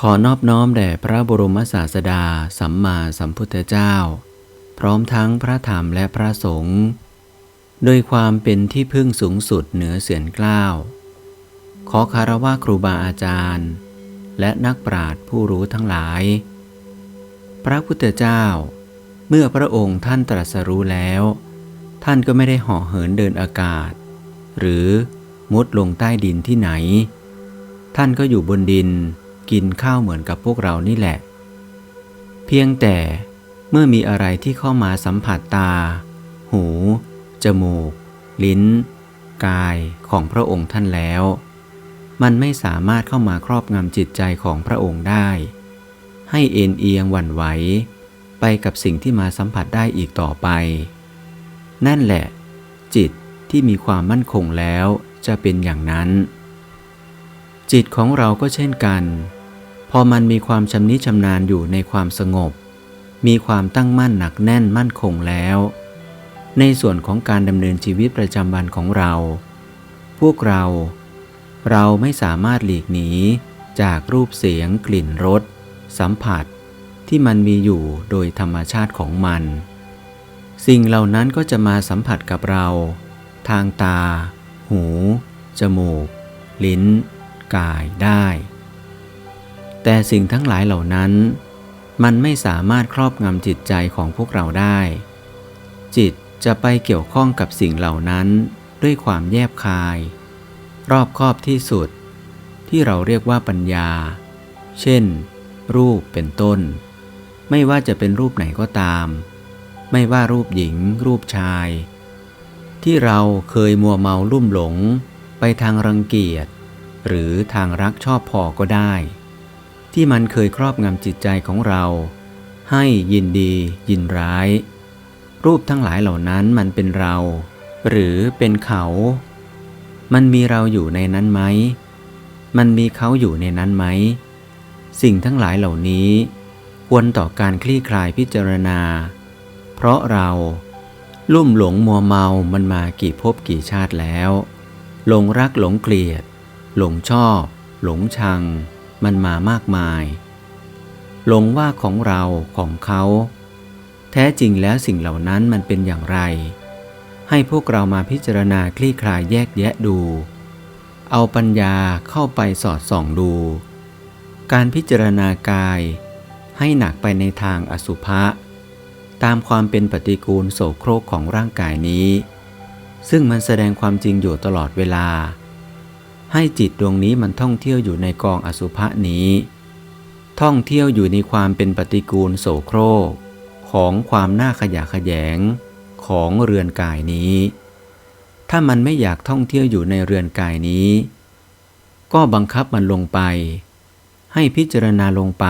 ขอนอบน้อมแด่พระบรมศาสดา สัมมาสัมพุทธเจ้า พร้อมทั้งพระธรรมและพระสงฆ์โดยความเป็นที่พึ่งสูงสุดเหนือเสียนเกล้าว ขอคารวะครูบาอาจารย์ และนักปราชญ์ผู้รู้ทั้งหลาย พระพุทธเจ้า เมื่อพระองค์ท่านตรัสรู้แล้ว ท่านก็ไม่ได้ห่อเหินเดินอากาศ หรือมุดลงใต้ดินที่ไหน ท่านก็อยู่บนดิน กินข้าวเหมือนกับพวกเรานี่แหละ เพียงแต่เมื่อมีอะไรที่เข้ามาสัมผัสตา หู จมูก ลิ้น กายของพระองค์ท่านแล้ว มันไม่สามารถเข้ามาครอบงำจิตใจของพระองค์ได้ ให้เอ็นเอียงหวั่นไหวไปกับสิ่งที่มาสัมผัสได้อีกต่อไป นั่นแหละ จิตที่มีความมั่นคงแล้วจะเป็นอย่างนั้นจิตของเราก็เช่นกัน อมันมีความชำนิชำนาญอยู่ในความสงบ มีความตั้งมั่นหนักแน่นมั่นคงแล้ว ในส่วนของการดำเนินชีวิตประจำวันของเรา พวกเรา เราไม่สามารถหลีกหนีจากรูปเสียง กลิ่นรสสัมผัส ที่มันมีอยู่โดยธรรมชาติของมัน สิ่งเหล่านั้นก็จะมาสัมผัสกับเรา ทางตา หู จมูก ลิ้น กายได้ แต่สิ่งทั้งหลายเหล่านั้น มันไม่สามารถครอบงำจิตใจของพวกเราได้ จิตจะไปเกี่ยวข้องกับสิ่งเหล่านั้นด้วยความแยบคาย รอบคอบที่สุด ที่เราเรียกว่าปัญญา เช่น รูปเป็นต้น ไม่ว่าจะเป็นรูปไหนก็ตาม ไม่ว่ารูปหญิง รูปชาย ที่เราเคยมัวเมาลุ่มหลง ไปทางรังเกียจ หรือทางรักชอบพอก็ได้ ที่มันเคยครอบงำจิตใจของเรา ให้ยินดียินร้าย รูปทั้งหลายเหล่านั้นมันเป็นเรา หรือเป็นเขา มันมีเราอยู่ในนั้นไหม มันมีเขาอยู่ในนั้นไหม สิ่งทั้งหลายเหล่านี้ ควรต่อการคลี่คลายพิจารณา เพราะเราลุ่มหลงมัวเมามันมากี่ภพกี่ชาติแล้ว หลงรักหลงเกลียด หลงชอบ หลงชัง มันมามากมาย หลงว่าของเราของเขา แท้จริงแล้วสิ่งเหล่านั้นมันเป็นอย่างไร ให้พวกเรามาพิจารณาคลี่คลายแยกแยะดู เอาปัญญาเข้าไปสอดส่องดู การพิจารณากาย ให้หนักไปในทางอสุภะตามความเป็นปฏิกูลโสโครกของร่างกายนี้ ซึ่งมันแสดงความจริงอยู่ตลอดเวลา ให้จิตดวงนี้มันท่องเที่ยวอยู่ในกองอสุภะนี้ ท่องเที่ยวอยู่ในความเป็นปฏิกูลโสโครก ของความน่าขยะแขยง ของเรือนกายนี้ ถ้ามันไม่อยากท่องเที่ยวอยู่ในเรือนกายนี้ ก็บังคับมันลงไป ให้พิจารณาลงไป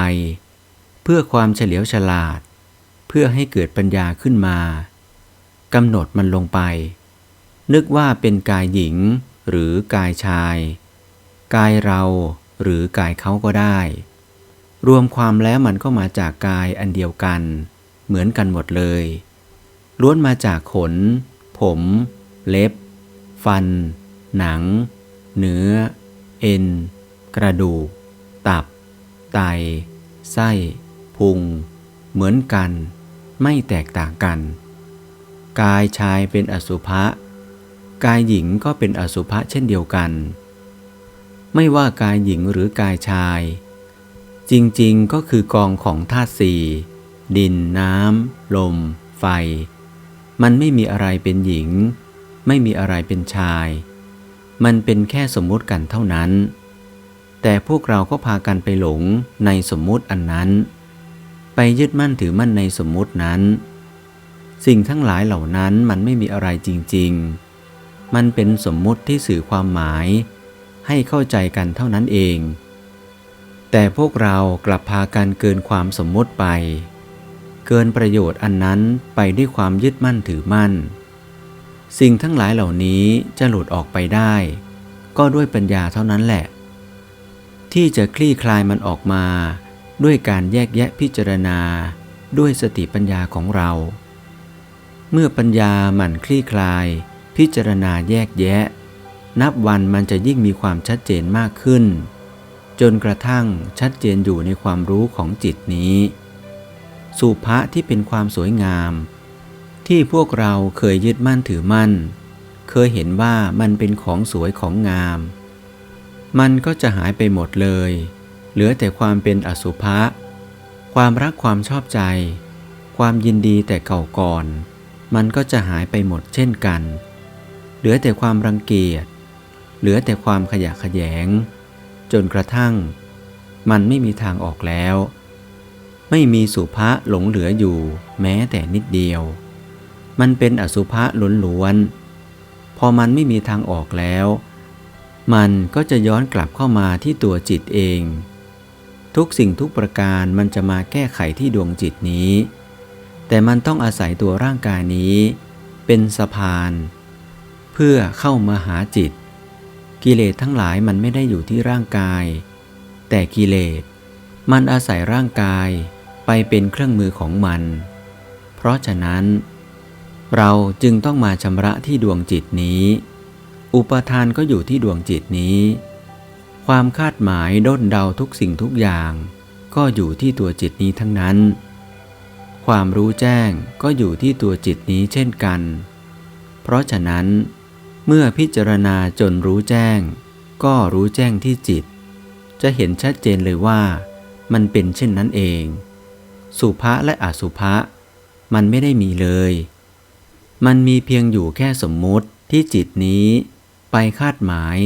เพื่อความเฉลียวฉลาด เพื่อให้เกิดปัญญาขึ้นมากำหนดมันลงไป นึกว่าเป็นกายหญิง หรือกายชาย กายเราหรือกายเขาก็ได้ รวมความแล้วมันก็มาจากกายอันเดียวกัน เหมือนกันหมดเลย ล้วนมาจากขน ผม เล็บ ฟัน หนัง เนื้อ เอ็น กระดูก ตับ ไต ไส้ พุง เหมือนกัน ไม่แตกต่างกัน กายชายเป็นอสุภะ กายหญิงก็เป็นอสุภะเช่นเดียวกัน ไม่ว่ากายหญิงหรือกายชาย จริงๆก็คือกองของธาตุสี่ดินน้ำลม ไฟ มันไม่มีอะไรเป็นหญิง ไม่มีอะไรเป็นชาย มันเป็นแค่สมมุติกันเท่านั้น แต่พวกเราก็พากันไปหลงในสมมุติอันนั้น ไปยึดมั่นถือมั่นในสมมุตินั้น สิ่งทั้งหลายเหล่านั้นมันไม่มีอะไรจริง ๆ มันเป็นสมมุติที่สื่อความหมาย ให้เข้าใจกันเท่านั้นเอง แต่พวกเรากลับพากันเกินความสมมุติไป เกินประโยชน์อันนั้นไปด้วยความยึดมั่นถือมั่น สิ่งทั้งหลายเหล่านี้จะหลุดออกไปได้ ก็ด้วยปัญญาเท่านั้นแหละ ที่จะคลี่คลายมันออกมา ด้วยการแยกแยะพิจารณาด้วยสติปัญญาของเรา เมื่อปัญญาหมั่นคลี่คลาย พิจารณาแยกแยะ นับวันมันจะยิ่งมีความชัดเจนมากขึ้น จนกระทั่งชัดเจนอยู่ในความรู้ของจิตนี้ สุภะที่เป็นความสวยงาม ที่พวกเราเคยยึดมั่นถือมั่น เคยเห็นว่ามันเป็นของสวยของงาม มันก็จะหายไปหมดเลย เหลือแต่ความเป็นอสุภะความรักความชอบใจ ความยินดีแต่เก่าก่อน มันก็จะหายไปหมดเช่นกัน เหลือแต่ความรังเกียจ เหลือแต่ความขยะแขยง จนกระทั่ง มันไม่มีทางออกแล้ว ไม่มีสุภะหลงเหลืออยู่ แม้แต่นิดเดียว มันเป็นอสุภะล้วนๆ พอมันไม่มีทางออกแล้ว มันก็จะย้อนกลับเข้ามาที่ตัวจิตเอง ทุกสิ่งทุกประการมันจะมาแก้ไขที่ดวงจิตนี้ แต่มันต้องอาศัยตัวร่างกายนี้ เป็นสะพาน เพื่อเข้ามาหาจิต กิเลสทั้งหลายมันไม่ได้อยู่ที่ร่างกาย แต่กิเลสมันอาศัยร่างกายไปเป็นเครื่องมือของมัน เพราะฉะนั้น เราจึงต้องมาชำระที่ดวงจิตนี้ อุปทานก็อยู่ที่ดวงจิตนี้ ความคาดหมายด้นเดาทุกสิ่งทุกอย่าง ก็อยู่ที่ตัวจิตนี้ทั้งนั้น ความรู้แจ้งก็อยู่ที่ตัวจิตนี้เช่นกัน เพราะฉะนั้น เมื่อพิจารณาจนรู้แจ้ง ก็รู้แจ้งที่จิต จะเห็นชัดเจนเลยว่า มันเป็นเช่นนั้นเอง สุภะและอสุภะมันไม่ได้มีเลย มันมีเพียงอยู่แค่สมมุติที่จิตนี้ ไปคาดหมาย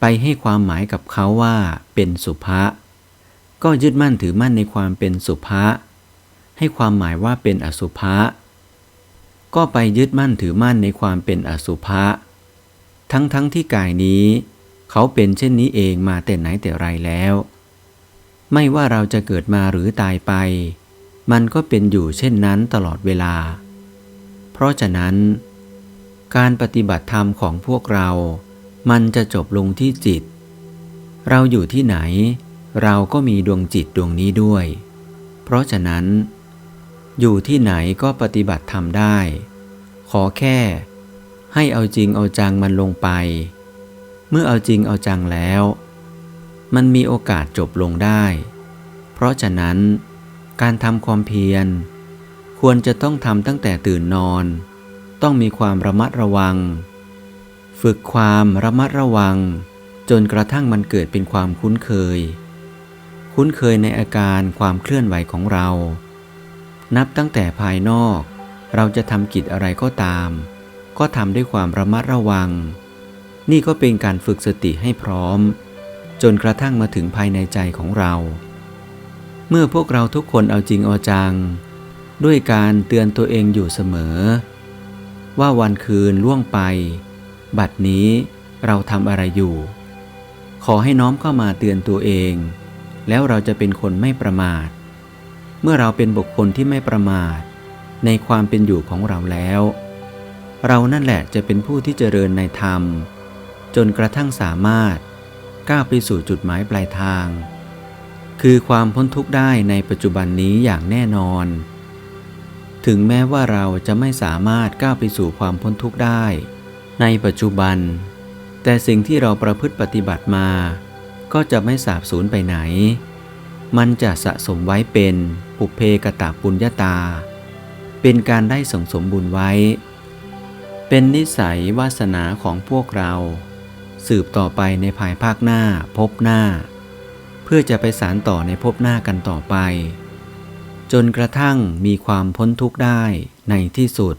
ไปให้ความหมายกับเขาว่าเป็นสุภะก็ยึดมั่นถือมั่นในความเป็นสุภะให้ความหมายว่าเป็นอสุภะก็ไปยึดมั่นถือมั่นในความเป็นอสุภะ ทั้งทั้งที่กายนี้ เขาเป็นเช่นนี้เองมาแต่ไหนแต่ไรแล้ว ไม่ว่าเราจะเกิดมาหรือตายไป มันก็เป็นอยู่เช่นนั้นตลอดเวลา เพราะฉะนั้น การปฏิบัติธรรมของพวกเรา มันจะจบลงที่จิต เราอยู่ที่ไหน เราก็มีดวงจิตดวงนี้ด้วย เพราะฉะนั้น อยู่ที่ไหนก็ปฏิบัติธรรมได้ ขอแค่ ให้เอาจริงเอาจังมันลงไป เมื่อเอาจริงเอาจังแล้ว มันมีโอกาสจบลงได้ เพราะฉะนั้น การทำความเพียร ควรจะต้องทำตั้งแต่ตื่นนอน ต้องมีความระมัดระวัง ฝึกความระมัดระวัง จนกระทั่งมันเกิดเป็นความคุ้นเคย คุ้นเคยในอาการความเคลื่อนไหวของเรา นับตั้งแต่ภายนอก เราจะทำกิจอะไรก็ตาม ก็ทำด้วยความระมัดระวัง นี่ก็เป็นการฝึกสติให้พร้อม จนกระทั่งมาถึงภายในใจของเรา เมื่อพวกเราทุกคนเอาจริงเอาจัง ด้วยการเตือนตัวเองอยู่เสมอ ว่าวันคืนล่วงไป บัดนี้เราทำอะไรอยู่ ขอให้น้อมเข้ามาเตือนตัวเอง แล้วเราจะเป็นคนไม่ประมาท เมื่อเราเป็นบุคคลที่ไม่ประมาท ในความเป็นอยู่ของเราแล้ว เรานั่นแหละจะเป็นผู้ที่เจริญในธรรม จนกระทั่งสามารถก้าวไปสู่จุดหมายปลายทาง คือความพ้นทุกข์ได้ในปัจจุบันนี้อย่างแน่นอน ถึงแม้ว่าเราจะไม่สามารถก้าวไปสู่ความพ้นทุกข์ได้ ในปัจจุบัน แต่สิ่งที่เราประพฤติปฏิบัติมา ก็จะไม่สาบสูญไปไหน มันจะสะสมไว้เป็นปุเพกตะปุญญาตา เป็นการได้ส่งสมบุญไว้ เป็นนิสัยวาสนาของพวกเรา สืบต่อไปในภายภาคหน้าพบหน้า เพื่อจะไปสารต่อในพบหน้ากันต่อไป จนกระทั่งมีความพ้นทุกข์ได้ในที่สุด